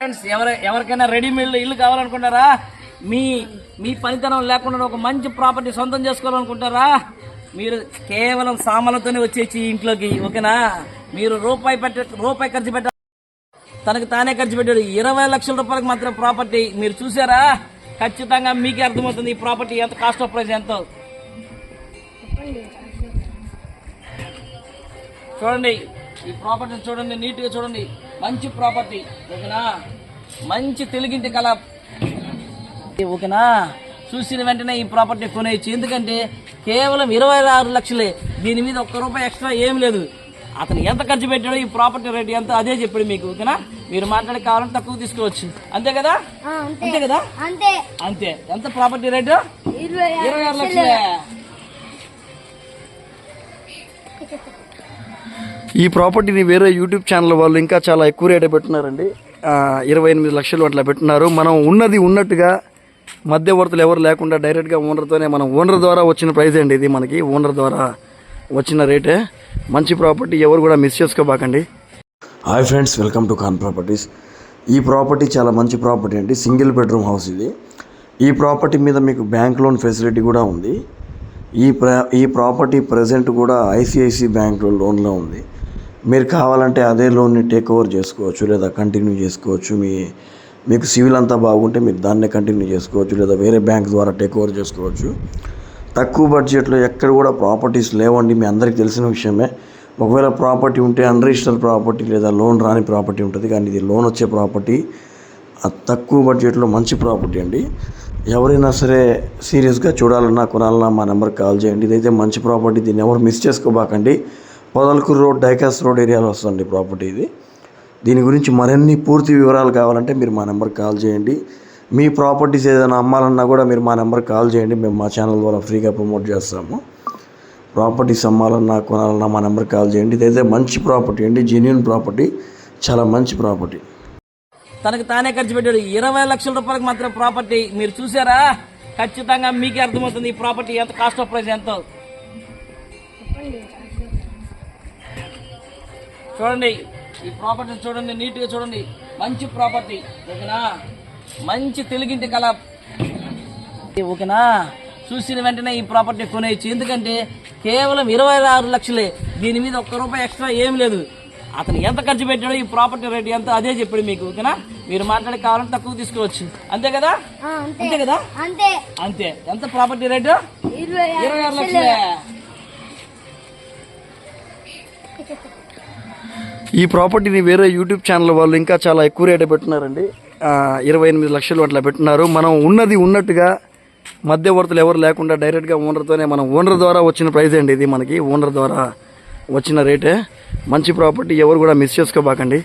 Friends ఎవరి ఎవరికైనా readymade ఇల్లు కావాలనుకుంటారా? మీ మీ పనితనం లేకుండా ఒక మంచి ప్రాపర్టీ సొంతం చేసుకోవాలనుకుంటారా? మీరు కేవలం సామాన్లతోనే వచ్చేసి ఇంట్లోకి ఓకేనా? మీరు రూపాయి పెట్ట రూపాయి ఖర్చు పెట్ట తనకు తానే ఖర్చు పెట్టాడు. ఇరవై లక్షల రూపాయలకు మాత్రం ప్రాపర్టీ మీరు చూసారా? ఖచ్చితంగా మీకే అర్థమవుతుంది ఈ ప్రాపర్టీ ఎంత కాస్ట్ ఆఫ్ ప్రైస్ ఎంతో. చూడండి ఈ ప్రాపర్టీ చూడండి నీట్గా చూడండి. మంచి ప్రాపర్టీ ఓకేనా? మంచి తెలుగింటి కళ. ఓకేనా? చూసిన వెంటనే ఈ ప్రాపర్టీ కొనేయచ్చు. ఎందుకంటే కేవలం ఇరవై ఆరు లక్షలే. దీని మీద ఒక్క రూపాయి ఎక్స్ట్రా ఏం లేదు. అతను ఎంత ఖర్చు పెట్టాడో ఈ ప్రాపర్టీ రేట్ ఎంత అదే చెప్పాడు మీకు ఓకేనా? మీరు మాట్లాడి కావాలంటే తక్కువ తీసుకోవచ్చు. అంతే కదా? అంతే. కదా? అంతే. అంతే. ఎంత ప్రాపర్టీ రేటు? ఇరవై ఆరు లక్షలు. ఈ ప్రాపర్టీని వేరే యూట్యూబ్ ఛానల్ వాళ్ళు ఇంకా చాలా ఎక్కువ రేటే పెట్టున్నారండి. ఇరవై ఎనిమిది లక్షలు అట్లా పెట్టున్నారు. మనం ఉన్నది ఉన్నట్టుగా మధ్యవర్తులు ఎవరు లేకుండా డైరెక్ట్గా ఓనర్తోనే మనం ఓనర్ ద్వారా వచ్చిన ప్రైజ్ అండి ఇది మనకి. ఓనర్ ద్వారా వచ్చిన రేటే. మంచి ప్రాపర్టీ ఎవరు కూడా miss చేసుకోబాకండి. Hi friends welcome to Khan properties. ఈ ప్రాపర్టీ చాలా మంచి ప్రాపర్టీ అండి. సింగిల్ బెడ్రూమ్ హౌస్ ఇది. ఈ ప్రాపర్టీ మీద మీకు బ్యాంక్ లోన్ ఫెసిలిటీ కూడా ఉంది. ఈ ప్ర ఈ ప్రాపర్టీ ప్రజెంట్ కూడా ఐసిఐసిఐ బ్యాంక్ లోన్లో ఉంది. మీరు కావాలంటే అదే లోన్ని టేక్ ఓవర్ చేసుకోవచ్చు లేదా కంటిన్యూ చేసుకోవచ్చు. మీ మీకు సివిల్ అంతా బాగుంటే మీరు దాన్నే కంటిన్యూ చేసుకోవచ్చు లేదా వేరే బ్యాంక్ ద్వారా టేక్ ఓవర్ చేసుకోవచ్చు. తక్కువ బడ్జెట్లో ఎక్కడ కూడా ప్రాపర్టీస్ లేవండి. మీ అందరికీ తెలిసిన విషయమే. ఒకవేళ ప్రాపర్టీ ఉంటే అన్రిజిస్టర్డ్ ప్రాపర్టీ లేదా లోన్ రాని ప్రాపర్టీ ఉంటుంది. కానీ ఇది లోన్ వచ్చే ప్రాపర్టీ. తక్కువ బడ్జెట్లో మంచి ప్రాపర్టీ అండి. ఎవరైనా సరే సీరియస్గా చూడాలన్నా కొనాలన్నా మా నెంబర్కి కాల్ చేయండి. ఇదైతే మంచి ప్రాపర్టీ దీన్ని ఎవరు మిస్ చేసుకోబాకండి. పొదలకూరు రోడ్ డైకాస్ రోడ్ ఏరియాలో వస్తుంది ప్రాపర్టీ ఇది. దీని గురించి మరిన్ని పూర్తి వివరాలు కావాలంటే మీరు మా నెంబర్కి కాల్ చేయండి. మీ ప్రాపర్టీస్ ఏదైనా అమ్మాలన్నా కూడా మీరు మా నెంబర్కి కాల్ చేయండి. మేము మా ఛానల్ ద్వారా ఫ్రీగా ప్రమోట్ చేస్తాము. ప్రాపర్టీస్ అమ్మాలన్నా కొనాలన్నా మా నెంబర్కి కాల్ చేయండి. ఇదైతే మంచి ప్రాపర్టీ అండి జెన్యున్ ప్రాపర్టీ చాలా మంచి ప్రాపర్టీ. తనకు తానే ఖర్చు పెట్టాడు. ఇరవై లక్షల రూపాయలకు మాత్రం ప్రాపర్టీ మీరు చూసారా? ఖచ్చితంగా మీకే అర్థమవుతుంది ఈ ప్రాపర్టీ ఎంత కాస్ట్ ఆఫ్ ప్రైస్ ఎంత. చూడండి ఈ ప్రాపర్టీ చూడండి నీట్గా చూడండి. మంచి ప్రాపర్టీ ఓకేనా? మంచి తెలుగింటి కళ. ఓకేనా? చూసిన వెంటనే ఈ ప్రాపర్టీ కొనేయచ్చు. ఎందుకంటే కేవలం ఇరవై ఆరు లక్షలే. దీని మీద ఒక్క రూపాయి ఎక్స్ట్రా ఏం లేదు. అతను ఎంత ఖర్చు పెట్టాడో ఈ ప్రాపర్టీ రేట్ ఎంత అదే చెప్పాడు మీకు ఓకేనా? మీరు మాట్లాడి కావాలంటే తక్కువ తీసుకోవచ్చు. అంతే కదా? ఆ, అంతే. కదా? అంతే. అంతే. ఎంత ప్రాపర్టీ రేటు? ఇరవై ఆరు లక్షలు. ఈ ప్రాపర్టీని వేరే యూట్యూబ్ ఛానల్ వాళ్ళు ఇంకా చాలా ఎక్కువ రేటే పెట్టున్నారండి. ఆ, ఇరవై ఎనిమిది లక్షలు అట్లా పెట్టున్నారు. మనం ఉన్నది ఉన్నట్టుగా మధ్యవర్తులు ఎవరు లేకుండా డైరెక్ట్గా ఓనర్తోనే మనం ఓనర్ ద్వారా వచ్చిన ప్రైస్ అండి ఇది మనకి. ఓనర్ ద్వారా వచ్చిన రేటే. మంచి ప్రాపర్టీ ఎవరు కూడా మిస్ చేసుకోబాకండి.